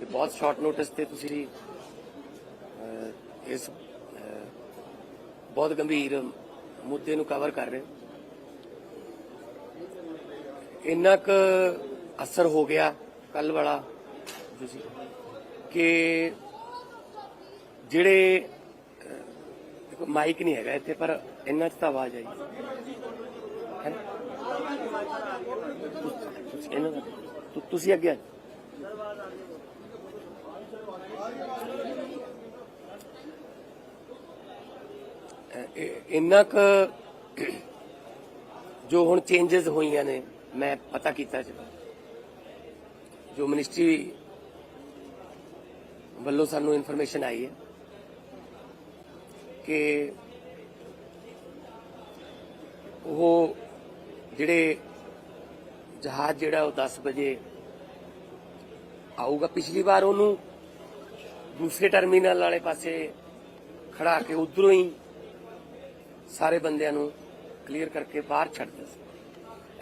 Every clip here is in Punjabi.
ਕਿ ਬਹੁਤ ਸ਼ਾਰਟ ਨੋਟਿਸ ਤੇ ਤੁਸੀਂ ਇਸ ਬਹੁਤ ਗੰਭੀਰ ਮੁੱਦੇ ਨੂੰ ਕਵਰ ਕਰ ਰਹੇ ਹੋ। ਇੰਨਾ ਕੁ ਅਸਰ ਹੋ ਗਿਆ ਕੱਲ ਵਾਲਾ ਤੁਸੀਂ ਕਿ ਜਿਹੜੇ ਅਹ, ਮਾਈਕ ਨਹੀਂ ਹੈਗਾ ਇੱਥੇ ਪਰ ਇੰਨਾ ਚ ਤਾਂ ਆਵਾਜ਼ ਆਈ। ਹੈ ਤੁਸੀਂ- ਇਹਨਾਂ ਤੁਸੀਂ ਅੱਗੇ ਆ ਜਾਓ। ਅਹ ਇਹ- ਇੰਨਾ ਕੁ ਜੋ ਹੁਣ ਚੇਂਜਸ ਹੋਈਆਂ ਨੇ, ਮੈਂ ਪਤਾ ਕੀਤਾ ਜੀ ਜੋ ਮਿਨਿਸਟਰੀ ਵੱਲੋਂ ਸਾਨੂੰ ਇਨਫੋਰਮੇਸ਼ਨ ਆਈ ਹੈ ਕਿ ਉਹ ਜਿਹੜੇ ਜਹਾਜ਼ ਜਿਹੜਾ ਉਹ 10 ਵਜੇ ਆਊਗਾ, ਪਿਛਲੀ ਵਾਰ ਉਹਨੂੰ ਦੂਸਰੇ ਟਰਮੀਨਲ ਵਾਲੇ ਪਾਸੇ ਖੜਾ ਕੇ ਉਧਰੋਂ ਹੀ ਸਾਰੇ ਬੰਦਿਆਂ ਨੂੰ ਕਲੀਅਰ ਕਰਕੇ ਬਾਹਰ ਛੱਡਦਾ ਸੀ।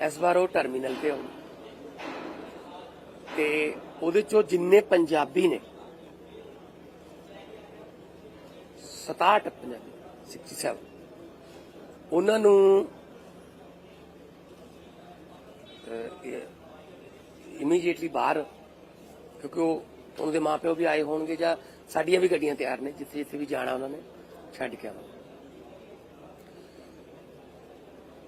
ਇਸ ਵਾਰ ਉਹ ਟਰਮੀਨਲ ਤੇ ਆਉ ਤੇ ਉਹਦੇ ਚੋਂ ਜਿੰਨੇ ਪੰਜਾਬੀ ਨੇ 67 ਪੰਜਾਬੀ 67 ਉਹਨਾਂ ਨੂੰ ਇਮੀਡੀਏਟਲੀ ਬਾਹਰ, ਕਿਉਂਕਿ ਉਹ ਉਹਨਾਂ ਦੇ ਮਾਪਿਓ ਵੀ ਆਏ ਹੋਣਗੇ ਜਾਂ ਸਾਡੀਆਂ ਵੀ ਗੱਡੀਆਂ ਤਿਆਰ ਨੇ ਜਿੱਥੇ ਜਿੱਥੇ ਵੀ ਜਾਣਾ ਉਹਨਾਂ ਨੇ, ਛੱਡ ਕੇ ਆਉਣਾ।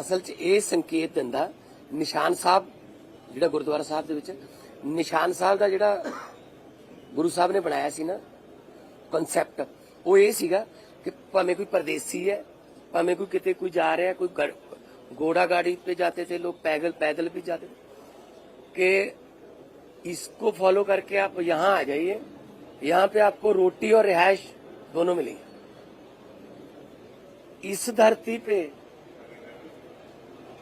ਅਸਲ 'ਚ ਇਹ ਸੰਕੇਤ ਦਿੰਦਾ ਨਿਸ਼ਾਨ ਸਾਹਿਬ ਜਿਹੜਾ ਗੁਰਦੁਆਰਾ ਸਾਹਿਬ ਦੇ ਵਿੱਚ ਨਿਸ਼ਾਨ ਸਾਹਿਬ ਦਾ ਜਿਹੜਾ ਗੁਰੂ ਸਾਹਿਬ ਨੇ ਬਣਾਇਆ ਸੀ ਨਾ ਕਨਸੈਪਟ ਉਹ ਇਹ ਸੀਗਾ ਕਿ ਭਾਵੇਂ ਕੋਈ ਪਰਦੇਸੀ ਹੈ ਭਾਵੇਂ ਕੋਈ ਕਿਤੇ ਕੋਈ ਜਾ ਰਿਹਾ ਕੋਈ ਗੜ- घोड़ा गाड़ी पे जाते थे लोग पैदल पैदल भी जाते थे कि इसको फॉलो करके आप यहाँ आ जाइए यहाँ पे आपको रोटी और रिहायश दोनों मिलेगी इस धरती पे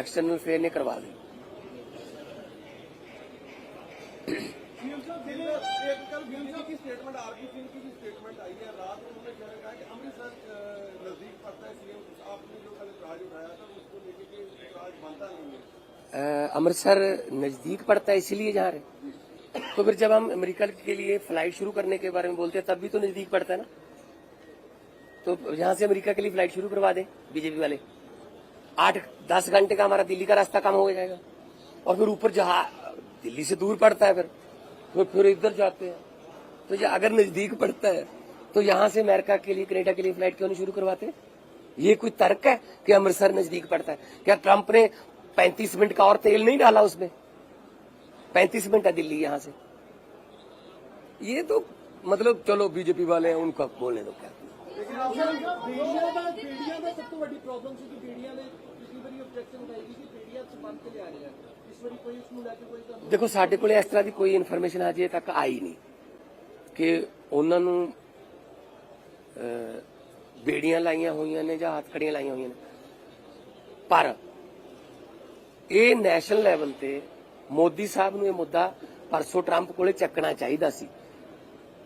एक्सटर्नल फेयर ने करवा दी। अमृतसर नज़दीक पड़ता है, इसीलिए जा रहे तो फिर जब हम अमेरिका के लिए फ़्लाइट शुरू करने के बारे में बोलते हैं, तब भी तो नज़दीक पड़ता है ना? तो यहाँ से अमेरिका के लिए फ़्लाइट शुरू करवा दें, बीजेपी वाले। आठ दस घंटे का हमारा दिल्ली का रास्ता कम हो जाएगा और फिर ऊपर जहाँ दिल्ली से दूर पड़ता है फिर तो फिर इधर जाते हैं तो ये अगर नज़दीक पड़ता है तो यहाँ से अमेरिका के लिए कनेडा के लिए फ़्लाइट क्यों नहीं शुरू करवाते ये कोई तर्क है कि अमृतसर नज़दीक पड़ता है क्या ट्रंप ने पैंतीस मिनट का और तेल नहीं डाला उसमें पैंतीस मिनट है दिल्ली यहाँ से ये तो मतलब चलो बीजेपी वाले हैं उनका बोलने दो क्या लेकिन ਦਾ ਬੇੜੀਆਂ ਕਿ ਬੇੜੀਆਂ ਬੰਦ ਕੇ ਲਿਆ ਰਹੇ। ਇਸ ਵਾਰੀ ਕੋਈ ਇਸ ਨੂੰ ਲੈ ਕੇ ਕੋਈ ਦੇਖੋ, ਸਾਡੇ ਕੋਲ ਇਸ ਤਰ੍ਹਾਂ ਦੀ ਕੋਈ ਇਨਫੋਰਮੇਸ਼ਨ ਅਜੇ ਤੱਕ ਆਈ ਨਹੀਂ ਕਿ ਉਹਨਾਂ ਨੂੰ ਬੇੜੀਆਂ ਲਾਈਆਂ ਹੋਈਆਂ ਨੇ ਜਾਂ ਹੱਥਕੜੀਆਂ ਲਾਈਆਂ ਹੋਈਆਂ ਨੇ। ਪਰ ਇਹ ਨੈਸ਼ਨਲ ਲੈਵਲ ਤੇ ਮੋਦੀ ਸਾਹਿਬ ਨੂੰ ਇਹ ਮੁੱਦਾ ਪਰਸੋਂ ਟਰੰਪ ਕੋਲੇ ਚੱਕਣਾ ਚਾਹੀਦਾ ਸੀ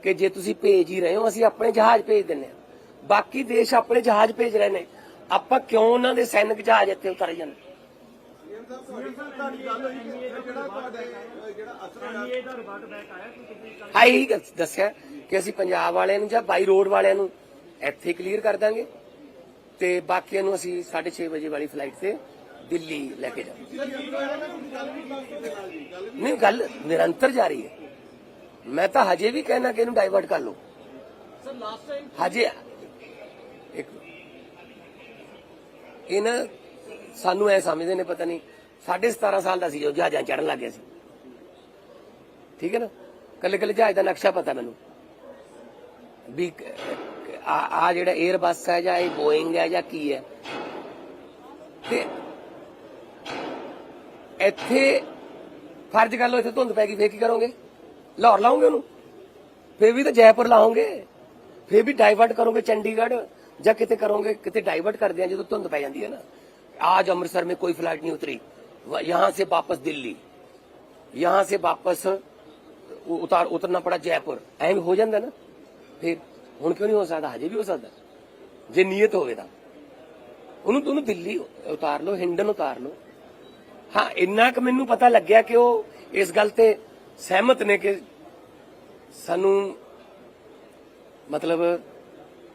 ਕਿ ਜੇ ਤੁਸੀਂ ਭੇਜ ਹੀ ਰਹੇ ਹੋ, ਅਸੀਂ ਆਪਣੇ ਜਹਾਜ਼ ਭੇਜ ਦਿੰਨੇ ਆ ਬਾਕੀ ਦੇਸ਼ ਆਪਣੇ ਜਹਾਜ਼ ਭੇਜ ਰਹੇ ਨੇ। ਆਪਾਂ ਕਿਉਂ ਉਹਨਾਂ ਦੇ ਸੈਨਿਕ ਜਹਾਜ਼ ਇੱਥੇ ਉਤਾਰੇ ਜਾਂਦੇ? ਹੋਈ ਦੱਸਿਆ ਕਿ ਅਸੀਂ ਪੰਜਾਬ ਵਾਲਿਆਂ ਨੂੰ ਜਾਂ ਬਾਈ ਰੋਡ ਵਾਲਿਆਂ ਨੂੰ ਇੱਥੇ ਕਲੀਅਰ ਕਰ ਦਾਂਗੇ ਤੇ ਬਾਕੀਆਂ ਨੂੰ ਅਸੀਂ 6:30 ਵਜੇ ਵਾਲੀ ਫਲਾਈਟ ਤੇ ਦਿੱਲੀ ਲੈ ਕੇ ਜਾਵਾਂਗੇ। ਨਹੀਂ ਗੱਲ ਨਿਰੰਤਰ ਜਾਰੀ ਹੈ। ਮੈਂ ਤਾਂ ਹਜੇ ਵੀ ਕਹਿਣਾ ਕਿ ਇਹਨੂੰ ਡਾਈਵਰਟ ਕਰ ਲਓ। ਸਰ ਲਾਸਟ ਟਾਈਮ ਹਜੇ ਇੱਕ ਇਹ ਨਾ ਸਾਨੂੰ ਐ ਸਮਝਦੇ ਨੇ, ਪਤਾ ਨਹੀਂ, ਸਾਢੇ 17 ਸਾਲ ਦਾ ਸੀ ਜੋ ਜਹਾਜ਼ਾਂ ਚੜਨ ਲੱਗ ਗਿਆ ਸੀ। ਠੀਕ ਹੈ ਨਾ? ਕੱਲੇ ਕੱਲੇ ਜਹਾਜ਼ ਦਾ ਨਕਸ਼ਾ ਪਤਾ ਮੈਨੂੰ। ਵੀ ਆ ਜਿਹੜਾ 에ਅਰ ਬੱਸ ਹੈ ਜਾਂ ਇਹ ਬੋਇੰਗ ਹੈ ਜਾਂ ਕੀ ਹੈ। ਤੇ ਇੱਥੇ ਫਰਜ਼ ਕਰ ਲਓ ਇੱਥੇ ਧੁੰਦ ਪੈ ਗਈ, ਫੇਰ ਕੀ ਕਰੋਗੇ? ਲਾਹੌਰ ਲਾਉਂਗੇ ਉਹਨੂੰ? ਫੇਰ ਵੀ ਤਾਂ ਜੈਪੁਰ ਲਾਉਂਗੇ ਫੇਰ ਵੀ ਡਾਈਵਰਟ ਕਰੋਗੇ, ਚੰਡੀਗੜ੍ਹ। ਜਾਂ ਕਿਤੇ ਕਰੋਗੇ ਕਿਤੇ ਡਾਈਵਰਟ ਕਰਦੇ ਆ ਜਦੋਂ ਧੁੰਦ ਪੈ ਜਾਂਦੀ ਹੈ ਨਾ आज अमृतसर में कोई फ्लाइट नहीं उतरी वह- यहां से वापस दिल्ली यहां से वापस उ- उतार उतरना पड़ा जयपुर ਐਵੇਂ ਹੋ ਜਾਂਦਾ ਨਾ ਫਿਰ ਹੁਣ ਕਿਉਂ ਨਹੀਂ ਹੋ ਸਕਦਾ ਹਜੇ ਵੀ ਹੋ ਸਕਦਾ ਜੇ ਨੀਅਤ ਹੋਵੇ ਤਾਂ ਉਹਨੂੰ ਤੁਹਾਨੂੰ ਦਿੱਲੀ ਉਤਾਰ ਲਓ ਹਿੰਡਨ ਉਤਾਰ ਲਓ ਹਾਂ ਇੰਨਾ ਕੁ ਮੈਨੂੰ ਪਤਾ ਲੱਗਿਆ ਕਿ ਉਹ ਇਸ ਗੱਲ ਤੇ ਸਹਿਮਤ ਨੇ ਕਿ ਸਾਨੂੰ ਮਤਲਬ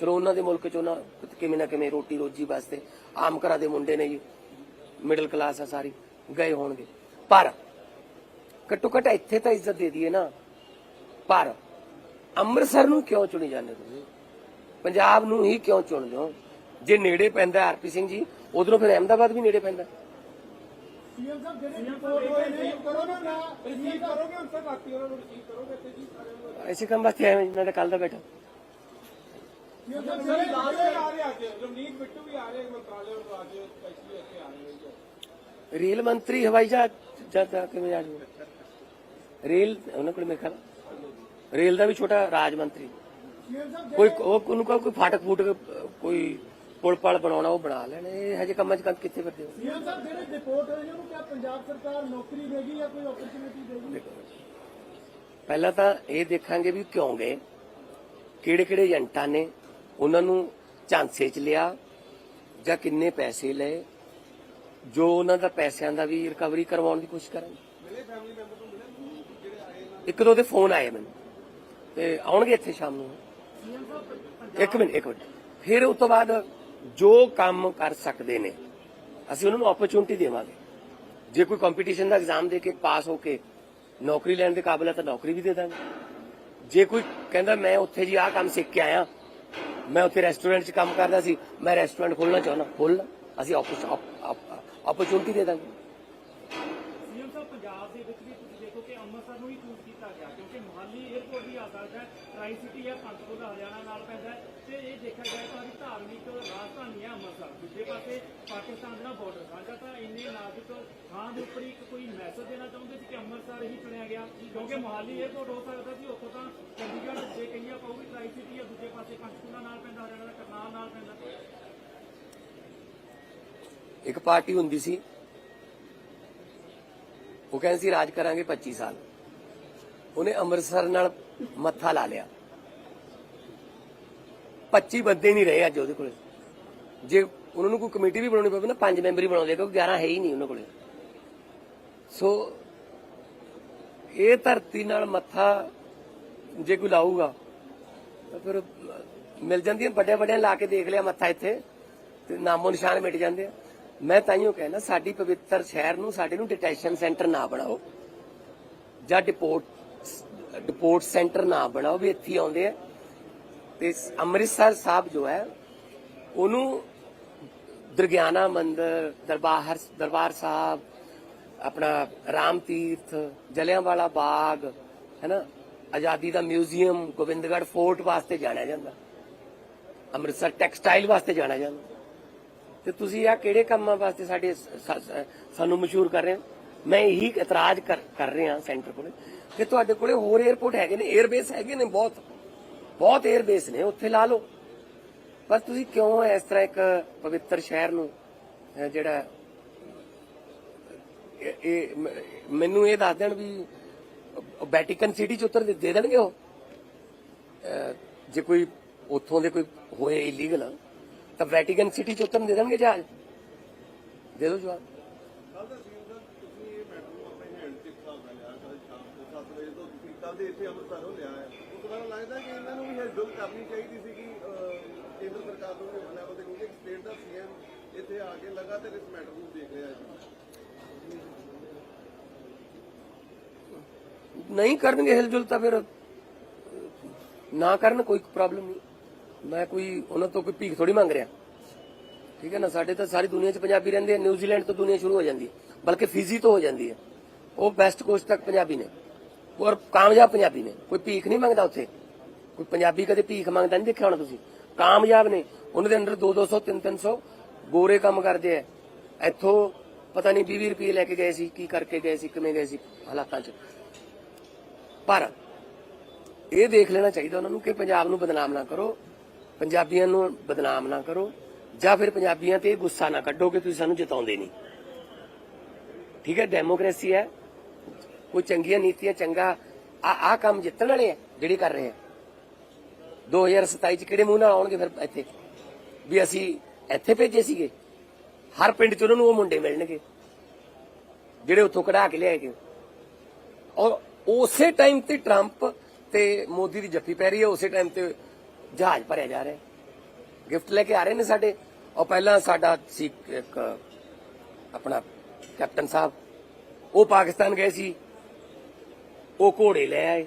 ਚਲੋ ਉਹਨਾਂ ਦੇ ਮੁਲਕ ਚ ਉਹਨਾਂ ਕਿਵੇਂ ਨਾ ਕਿਵੇਂ ਰੋਟੀ ਰੋਜੀ ਵਾਸਤੇ ਆਮ ਘਰਾਂ ਦੇ ਮੁੰਡੇ ਨੇ ਜੀ ਮਿਡਲ ਕਲਾਸ ਆ ਸਾਰੀ ਗਏ ਹੋਣਗੇ। ਪਰ ਘੱਟੋ ਘੱਟ ਇੱਥੇ ਤਾਂ ਇੱਜ਼ਤ ਦੇ ਦਈਏ ਨਾ। ਪਰ ਅੰਮ੍ਰਿਤਸਰ ਨੂੰ ਕਿਉਂ ਚੁਣੀ ਜਾਂਦੇ ਤੁਸੀਂ? ਪੰਜਾਬ ਨੂੰ ਹੀ ਕਿਉਂ ਚੁਣਦੇ ਹੋ? ਜੇ ਨੇੜੇ ਪੈਂਦਾ ਆਰਪੀ ਸਿੰਘ ਜੀ ਉਧਰੋਂ ਫਿਰ ਅਹਿਮਦਾਬਾਦ ਵੀ ਨੇੜੇ ਪੈਂਦਾ। ਸੀਐਮ ਸਾਹਿਬ ਜਿਹੜੇ ਰਿਪੋਰਟ ਹੋਏ ਨੇ ਕਰੋ ਨਾ ਰਿਸੀਵ ਕਰੋਗੇ ਤੱਕ ਬਾਕੀ ਉਹਨਾਂ ਨੂੰ ਰਿਸੀਵ ਕਰੋਗੇ ਤੇ ਜੀ ਸਾਰਿਆਂ ਨੂੰ। ਐਸੇ ਕੰਮ ਵਾਸਤੇ ਆਇਆ ਮੈਂ ਤਾਂ ਕੱਲ ਦਾ ਬੈਠਾ। ਰੇਲ ਮੰਤਰੀ ਹਵਾਈ ਜਹਾਜ਼ ਜਦ ਕਿਵੇਂ ਆ ਜੂ? ਰੇਲ ਉਹਨਾਂ ਕੋਲ ਮੇਰੇ ਖਿਆਲ ਰੇਲ ਦਾ ਵੀ ਛੋਟਾ ਰਾਜ ਮੰਤਰੀ। ਕੋਈ ਉਹ ਉਹਨੂੰ ਕੋਈ ਫਾਟਕ ਫੂਟਕ ਕੋਈ ਪੁਲ ਪਲ ਬਣਾਉਣਾ ਉਹ ਬਣਾ ਲੈਣ। ਇਹ ਹਜੇ ਕੰਮਾਂ 'ਚ ਕੰਨ ਕਿੱਥੇ ਫਿਰਦੇ ਹੋ? ਸੀਐਮ ਸਾਹਿਬ ਜਿਹੜੇ ਰਿਪੋਰਟ ਹੋਏ ਨੇ ਉਹਨੂੰ ਕਿਹਾ ਪੰਜਾਬ ਸਰਕਾਰ ਨੌਕਰੀ ਦੇਗੀ ਜਾਂ ਕੋਈ ਓਪਰਚੁਨਿਟੀ ਦੇਗੀ? ਪਹਿਲਾਂ ਤਾਂ ਇਹ ਦੇਖਾਂਗੇ ਵੀ ਕਿਉਂ ਗਏ ਕਿਹੜੇ ਕਿਹੜੇ ਏਜੰਟਾਂ ਨੇ ਉਹਨਾਂ ਨੂੰ ਝਾਂਸੇ 'ਚ ਲਿਆ ਜਾਂ ਕਿੰਨੇ ਪੈਸੇ ਲਏ, ਜੋ ਉਹਨਾਂ ਦਾ ਪੈਸਿਆਂ ਦਾ ਵੀ ਰਿਕਵਰੀ ਕਰਵਾਉਣ ਦੀ ਕੋਸ਼ਿਸ਼ ਕਰਾਂਗੇ ਇੱਕ ਦੋ ਦੇ ਫੋਨ ਆਏ ਮੈਨੂੰ, ਤੇ ਆਉਣਗੇ ਇੱਥੇ ਸ਼ਾਮ ਨੂੰ। ਇੱਕ ਮਿੰਟ ਇੱਕ ਮਿੰਟ। ਫਿਰ ਉਸ ਤੋਂ ਬਾਅਦ ਜੋ ਕੰਮ ਕਰ ਸਕਦੇ ਨੇ, ਅਸੀਂ ਉਹਨਾਂ ਨੂੰ ਓਪਰਚੁਨਿਟੀ ਦੇਵਾਂਗੇ। ਜੇ ਕੋਈ ਕੰਪੀਟੀਸ਼ਨ ਦਾ ਐਗਜ਼ਾਮ ਦੇ ਕੇ ਪਾਸ ਹੋ ਕੇ ਨੌਕਰੀ ਲੈਣ ਦੇ ਕਾਬਿਲ ਹੈ ਤਾਂ ਨੌਕਰੀ ਵੀ ਦੇ ਦਾਂਗੇ। ਜੇ ਕੋਈ ਕਹਿੰਦਾ, ਮੈਂ ਉੱਥੇ ਜੀ ਆਹ ਕੰਮ ਸਿੱਖ ਕੇ ਆਇਆ ਮੈਂ ਉੱਥੇ ਰੈਸਟੋਰੈਂਟ 'ਚ ਕੰਮ ਕਰਦਾ ਸੀ। ਮੈਂ ਰੈਸਟੋਰੈਂਟ ਖੋਲਣਾ ਚਾਹੁੰਦਾ। ਖੋਲ ਲਾ। ਅਸੀਂ ਓਪਰਚੁਨਿਟੀ ਦੇ ਦਾਂਗੇ। ਸੀਐਮ ਸਾਹਿਬ, ਪੰਜਾਬ ਦੇ ਵਿੱਚ ਵੀ ਤੁਸੀਂ ਦੇਖੋ ਕਿ ਅੰਮ੍ਰਿਤਸਰ ਨੂੰ ਹੀ ਚੂਜ਼ ਕੀਤਾ ਗਿਆ, ਕਿਉਂਕਿ ਮੋਹਾਲੀ 에ਅਰਪੋਰਟ ਵੀ ਆ ਸਕਦਾ ਹੈ ਟਰਾਈ ਸਿਟੀ ਹੈ ਪੰਚਕੂਲਾ ਹਰਿਆਣਾ ਨਾਲ ਪੈਂਦਾ ਹੈ ਤੇ ਇਹ ਦੇਖਿਆ ਜਾਏ ਤਾਂ ਵੀ ਧਾਰਮਿਕ ਰਾਜਧਾਨੀ ਹੈ ਅੰਮ੍ਰਿਤਸਰ। ਦੂਜੇ ਪਾਸੇ ਪਾਕਿਸਤਾਨ ਦਾ ਬਾਰਡਰ ਸਾਂਝਾ ਤਾਂ ਇੰਨੇ ਨਾਜ਼ੁਕ ਥਾਂ ਦੇ ਉੱਪਰ ਇੱਕ ਕੋਈ ਮੈਸੇਜ ਦੇਣਾ ਚਾਹੁੰਦੇ ਸੀ ਕਿ ਅੰਮ੍ਰਿਤਸਰ ਹੀ ਚੁਣਿਆ ਗਿਆ? ਕਿਉਂਕਿ ਮੋਹਾਲੀ 에ਅਰਪੋਰਟ ਹੋ ਸਕਦਾ ਸੀ, ਉੱਥੋਂ ਤਾਂ ਚੰਡੀਗੜ੍ਹ ਜੇ ਕਹੀਏ ਆਪਾਂ, ਉਹ ਵੀ ਟਰਾਈ ਸਿਟੀ ਹੈ ਦੂਜੇ ਪਾਸੇ ਪੰਚਕੂਲਾ ਨਾਲ ਪੈਂਦਾ, ਹਰਿਆਣਾ ਦਾ ਕਰਨਾਲ ਨਾਲ ਪੈਂਦਾ। ਇੱਕ ਪਾਰਟੀ ਹੁੰਦੀ ਸੀ, ਉਹ ਕਹਿੰਦੇ ਸੀ, ਰਾਜ ਕਰਾਂਗੇ 25 ਸਾਲ। ਉਹਨੇ ਅੰਮ੍ਰਿਤਸਰ ਨਾਲ ਮੱਥਾ ਲਾ ਲਿਆ। 25 ਬੰਦੇ ਨਹੀਂ ਰਹੇ ਅੱਜ ਉਹਦੇ ਕੋਲ। ਜੇ ਉਹਨਾਂ ਨੂੰ ਕੋਈ ਕਮੇਟੀ ਵੀ ਬਣਾਉਣੀ ਪਵੇ ਨਾ, ਪੰਜ ਮੈਂਬਰੀ ਬਣਾਉਂਦੇ ਕਿਉਂਕਿ 11 ਹੈ ਹੀ ਨਹੀਂ ਉਹਨਾਂ ਕੋਲੇ। ਸੋ ਇਹ ਧਰਤੀ ਨਾਲ ਮੱਥਾ ਜੇ ਕੋਈ ਲਾਊਗਾ, ਤਾਂ ਫਿਰ ਮਿਲ ਜਾਂਦੀਆਂ ਵੱਡੇ ਵੱਡੇ ਲਾ ਕੇ ਦੇਖ ਲਿਆ ਮੱਥਾ ਇੱਥੇ, ਤੇ ਨਾਮੋ ਨਿਸ਼ਾਨ ਮਿਟ ਜਾਂਦੇ ਆ। ਮੈਂ ਤਾਈਓ ਕਹਿਣਾ, ਸਾਡੀ ਪਵਿੱਤਰ ਸ਼ਹਿਰ ਨੂੰ, ਸਾਡੇ ਨੂੰ ਡਿਟੈਸ਼ਨ ਸੈਂਟਰ ਨਾ ਬਣਾਓ, ਜਾਂ ਡਿਪੋਰਟ ਡਿਪੋਰਟ ਸੈਂਟਰ ਨਾ ਬਣਾਓ ਵੀ ਇੱਥੇ ਆਉਂਦੇ ਆ। ਤੇ ਅੰਮ੍ਰਿਤਸਰ ਸਾਹਿਬ ਜੋ ਹੈ, ਉਹਨੂੰ ਦੁਰਗਿਆਨਾ ਮੰਦਿਰ, ਦਰਬਾਰ ਦਰਬਾਰ ਸਾਹਿਬ, ਆਪਣਾ ਰਾਮ ਤੀਰਥ, ਜਲਿਆਂਵਾਲਾ ਬਾਗ, ਹੈਨਾ? ਆਜ਼ਾਦੀ ਦਾ ਮਿਊਜ਼ੀਅਮ ਗੋਬਿੰਦਗੜ ਫੋਰਟ ਵਾਸਤੇ ਜਾਣਿਆ ਜਾਂਦਾ। ਅੰਮ੍ਰਿਤਸਰ ਟੈਕਸਟਾਈਲ ਵਾਸਤੇ ਜਾਣਿਆ ਜਾਂਦਾ। ਤੇ ਤੁਸੀਂ ਆ ਕਿਹੜੇ ਕੰਮਾਂ ਵਾਸਤੇ ਸਾਡੇ ਸਾਨੂੰ ਮਸ਼ਹੂਰ ਕਰ ਰਹੇ ਹੋ? ਮੈਂ ਇਹੀ ਇਤਰਾਜ਼ ਕਰ ਰਿਹਾ ਸੈਂਟਰ ਕੋਲ ਕਿ ਤੁਹਾਡੇ ਕੋਲੇ ਹੋਰ 에어ਪੋਰਟ ਹੈਗੇ ਨੇ 에ਅਰਬੇਸ ਹੈਗੇ ਨੇ ਬਹੁਤ। ਬਹੁਤ 에ਅਰਬੇਸ ਨੇ, ਉੱਥੇ ਲਾ ਲਓ। ਪਰ ਤੁਸੀਂ ਕਿਉਂ ਇਸ ਤਰ੍ਹਾਂ ਇੱਕ ਪਵਿੱਤਰ ਸ਼ਹਿਰ ਨੂੰ ਜਿਹੜਾ ਇਹ- ਮੈਨੂੰ ਇਹ ਦੱਸ ਦੇਣ ਵੀ ਵੈਟੀਕਨ ਸਿਟੀ ਚ ਉਤਰ ਦੇ ਦੇਣਗੇ ਉਹ? ਜੇ ਕੋਈ ਉੱਥੋਂ ਦੇ ਕੋਈ ਹੋਏ ਇਲੀਗਲ ਤਾਂ ਵੈਟੀਕਨ ਸਿਟੀ ਚ ਉਤਰਨ ਦੇ ਦੇਣਗੇ ਜਹਾਜ਼? ਦੇ ਦੋ ਜਵਾਬ। ਕੱਲ ਦਾ ਸੀਨ ਦਾ ਤੁਸੀਂ ਇਹ ਮੈਟਰ ਨੂੰ ਆਪਣੇ ਹੈਂਡ ਚ ਹਿਸਾਬ ਨਾਲ ਲਿਆ ਕੱਲ ਸ਼ਾਮ ਨੂੰ 7 ਵਜੇ ਤੋਂ ਤੁਸੀਂ ਕੱਲ ਦੇ ਇੱਥੇ ਅੰਮ੍ਰਿਤਸਰੋਂ ਲਿਆ ਹੈ। ਉਸ ਤੋਂ ਲੱਗਦਾ ਕਿ ਇਹਨਾਂ ਨੂੰ ਵੀ ਹਿਲਜੁਲ ਕਰਨੀ ਚਾਹੀਦੀ ਸੀ ਕਿ ਕੇਂਦਰ ਸਰਕਾਰ ਨੂੰ ਵੀ ਲੈਵਲ ਤੇ ਕਿਉਂਕਿ ਸਟੇਟ ਦਾ ਸੀਐਮ ਇੱਥੇ ਆ ਕੇ ਲਗਾਤਾਰ ਇਸ ਮੈਟਰ ਨੂੰ ਦੇਖ ਰਿਹਾ ਹੈ। ਨਹੀਂ ਕਰਨਗੇ ਹਿਲਜੁਲ ਤਾਂ ਫਿਰ, ਨਾ ਕਰਨ ਕੋਈ ਪ੍ਰੋਬਲਮ ਨਹੀਂ। ਮੈਂ ਕੋਈ ਉਹਨਾਂ ਤੋਂ ਕੋਈ ਭੀਖ ਥੋੜੀ ਮੰਗ ਰਿਹਾ। ਠੀਕ ਹੈ ਨਾ, ਸਾਡੇ ਤਾਂ ਸਾਰੀ ਦੁਨੀਆ 'ਚ ਪੰਜਾਬੀ ਰਹਿੰਦੇ ਆ ਨਿਊਜ਼ੀਲੈਂਡ ਤੋਂ ਦੁਨੀਆ ਸ਼ੁਰੂ ਹੋ ਜਾਂਦੀ ਹੈ, ਬਲਕਿ ਫਿਜੀ ਤੋਂ ਹੋ ਜਾਂਦੀ ਹੈ। ਉਹ ਵੈਸਟ ਕੋਸਟ ਤੱਕ ਪੰਜਾਬੀ ਨੇ, ਔਰ ਕਾਮਯਾਬ ਪੰਜਾਬੀ ਨੇ, ਕੋਈ ਭੀਖ ਨਹੀਂ ਮੰਗਦਾ ਉੱਥੇ। ਕੋਈ ਪੰਜਾਬੀ ਕਦੇ ਭੀਖ ਮੰਗਦਾ ਨਹੀਂ ਦੇਖਿਆ ਹੋਣਾ ਤੁਸੀਂ। ਕਾਮਯਾਬ ਨੇ। ਉਹਨਾਂ ਦੇ ਅੰਡਰ 2 200 3 300 ਗੋਰੇ ਕੰਮ ਕਰਦੇ ਆ। ਇੱਥੋਂ ਪਤਾ ਨਹੀਂ 20 ਰੁਪਏ ਲੈ ਕੇ ਗਏ ਸੀ, ਕੀ ਕਰਕੇ ਗਏ ਸੀ, ਕਿਵੇਂ ਗਏ ਸੀ ਹਾਲਾਤਾਂ 'ਚ। ਪਰ ਇਹ ਦੇਖ ਲੈਣਾ ਚਾਹੀਦਾ ਉਹਨਾਂ ਨੂੰ ਕਿ ਪੰਜਾਬ ਨੂੰ ਬਦਨਾਮ ਨਾ ਕਰੋ, ਪੰਜਾਬੀਆਂ ਨੂੰ ਬਦਨਾਮ ਨਾ ਕਰੋ, ਜਾਂ ਫਿਰ ਪੰਜਾਬੀਆਂ ਤੇ ਗੁੱਸਾ ਨਾ ਕੱਢੋ ਕਿ ਤੁਸੀਂ ਸਾਨੂੰ ਜਿਤਾਉਂਦੇ ਨਹੀਂ। ਠੀਕ ਹੈ, ਡੈਮੋਕ੍ਰੇਸੀ ਹੈ, ਕੋਈ ਚੰਗੀਆਂ ਨੀਤੀਆਂ, ਚੰਗਾ ਆ ਆ ਕੰਮ ਜਿੱਤਣ ਵਾਲੇ ਆ, ਜਿਹੜੇ ਕਰ ਰਹੇ ਆ। 2027 ਚ ਕਿਹੜੇ ਮੂੰਹ ਨਾਲ ਆਉਣਗੇ ਫਿਰ ਇੱਥੇ? ਵੀ ਅਸੀਂ ਇੱਥੇ ਭੇਜੇ ਸੀਗੇ। ਹਰ ਪਿੰਡ ਚ ਉਹਨਾਂ ਨੂੰ ਉਹ ਮੁੰਡੇ ਮਿਲਣਗੇ। ਜਿਹੜੇ ਉੱਥੋਂ ਕਢਾ ਕੇ ਲਿਆਏ ਗਏ। ਔਰ ਉਸੇ ਟਾਈਮ ਤੇ ਟਰੰਪ ਤੇ ਮੋਦੀ ਦੀ ਜੱਫੀ ਪੈ ਰਹੀ ਹੈ, ਉਸੇ ਟਾਈਮ ਤੇ ਜਹਾਜ਼ ਭਰਿਆ ਜਾ ਰਿਹਾ ਗਿਫਟ ਲੈ ਕੇ ਆ ਰਹੇ ਨੇ ਸਾਡੇ। ਔਰ ਪਹਿਲਾਂ ਸਾਡਾ ਸੀ ਇੱਕ, ਆਪਣਾ ਕੈਪਟਨ ਸਾਹਿਬ, ਉਹ ਪਾਕਿਸਤਾਨ ਗਏ ਸੀ। ਉਹ ਘੋੜੇ ਲੈ ਆਏ।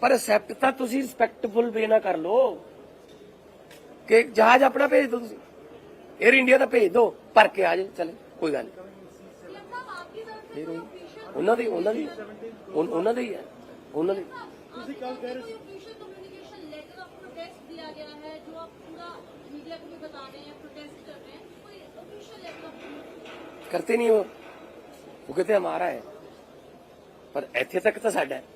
ਪਰ ਐਕਸੈਪਟ ਤਾਂ ਤੁਸੀਂ ਰਿਸਪੈਕਟਫੁਲ ਵੇ ਨਾ ਕਰ ਲੋ ਕਿ ਜਹਾਜ਼ ਆਪਣਾ ਭੇਜ ਦਿਓ ਤੁਸੀਂ। 에ਅਰ ਇੰਡੀਆ ਦਾ ਭੇਜ ਦਿਓ। ਭਰ ਕੇ ਆ ਜੇ ਚਲੇ ਕੋਈ ਗੱਲ ਨਹੀਂ। ਉਹਨਾਂ ਦੀ ਉਹਨਾਂ ਦੀ ਉਹਨਾਂ ਦੇ ਹੀ। ਹੈ ਉਹਨਾਂ ਦੀ ਤੁਸੀਂ ਕੱਲ ਕਹਿ ਰਹੇ ਸੀ। करते नहीं वो वो कहते हमारा है पर इतने तक तो साडा है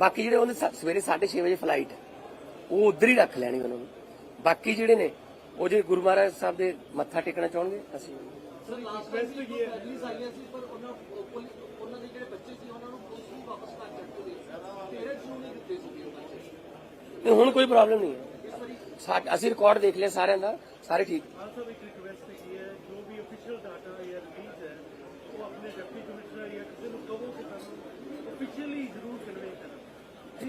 ਬਾਕੀ ਜਿਹੜੇ ਉਹਨੇ ਸਵੇਰੇ 6:30 ਵਜੇ ਫਲਾਈਟ ਉਹ ਉਧਰ ਹੀ ਰੱਖ ਲੈਣੀ ਉਹਨਾਂ ਨੂੰ। ਬਾਕੀ ਜਿਹੜੇ ਨੇ ਉਹ ਜੇ ਗੁਰੂ ਮਹਾਰਾਜ ਸਾਹਿਬ ਦੇ ਮੱਥਾ ਟੇਕਣਾ ਚਾਹਣਗੇ ਅਸੀਂ ਸਰ ਲਾਸਟ ਬੈਸਟ ਕੀ ਹੈ ਆਈਆਂ ਸੀ ਪਰ ਉਹਨਾਂ ਉਹਨਾਂ ਦੇ ਜਿਹੜੇ ਬੱਚੇ ਸੀ ਉਹਨਾਂ ਨੂੰ ਪੁਲਿਸ ਨੂੰ ਵਾਪਸ ਕਰ ਚੱਕ ਦੇ ਪੇਰੈਂਟਸ ਨੂੰ ਨਹੀਂ ਦਿੱਤੇ ਸੀ ਬੱਚੇ। ਹੁਣ ਕੋਈ ਪ੍ਰੋਬਲਮ ਨਹੀਂ ਹੈ। ਅਸੀਂ ਰਿਕਾਰਡ ਦੇਖ ਲਿਆ ਸਾਰਿਆਂ ਦਾ ਸਾਰੇ ਠੀਕ ਆਲਸੋ ਇੱਕ ਰਿਕੁਐਸਟ ਕੀ ਹੈ ਜੋ ਵੀ ਅਫੀਸ਼ੀਅਲ ਡਾਟਾ ਜਾਂ ਰਿਲੀਜ਼ ਹੈ ਉਹ ਆਪਣੇ ਡਿਪਟੀ ਕਮਿਸ਼ਨਰ ਜਾਂ ਕਿਸੇ ਨੂੰ ਕਹੋ ਕਿ ਸਾਨੂੰ ਅਫੀਸ਼ੀਅਲੀ ਜ਼ਰੂਰ ਕਨਵੇ ਕਰਨ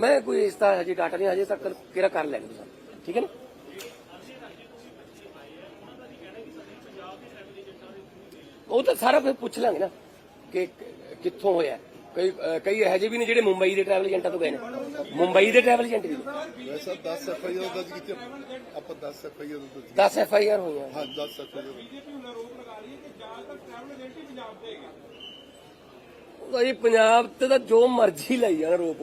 ਮੈਂ ਕੋਈ ਇਸ ਦਾ ਹਜੇ ਡਾਟਾ ਨਹੀਂ ਹਜੇ ਤੱਕ ਕਿਹੜਾ ਕਰ ਲੈਣਗੇ ਸਾਨੂੰ ਠੀਕ ਹੈ ਨਾ? ਉਹ ਤਾਂ ਸਾਰਾ ਫਿਰ ਪੁੱਛ ਲਾਂਗੇ ਨਾ ਕਿ ਕਿੱਥੋਂ ਹੋਇਆ। ਕਈ ਕਈ ਇਹੋ ਜਿਹੇ ਵੀ ਨੇ ਜਿਹੜੇ ਮੁੰਬਈ ਦੇ ਟਰੈਵਲ ਏਜੰਟਾਂ ਤੋਂ ਗਏ ਨੇ। ਮੁੰਬਈ ਦੇ ਟਰੈਵਲ ਏਜੰਟ ਵੀ ਵੈਸਾ 10 ਐਫ ਆਈ ਆਰ ਦਰਜ ਕੀਤੇ। ਆਪਾਂ 10 ਐਫ ਆਈ ਆਰ ਦਰਜ 10 ਐਫ ਆਈ ਆਰ ਹੋਈਆਂ। ਹਾਂ 10 ਐਫ ਆਈ ਆਰ ਬੀਜੇਪੀ ਹੁਣ ਆਰੋਪ ਲਗਾ ਰਹੀ ਹੈ ਕਿ ਜ਼ਿਆਦਾਤਰ ਟਰੈਵਲ ਏਜੰਟ ਹੀ ਪੰਜਾਬ ਦੇ ਹੈਗੇ ਉਹ ਜੀ ਪੰਜਾਬ ਤੇ ਤਾਂ ਜੋ ਮਰਜ਼ੀ ਲਈ ਜਾਣ ਰੋਪ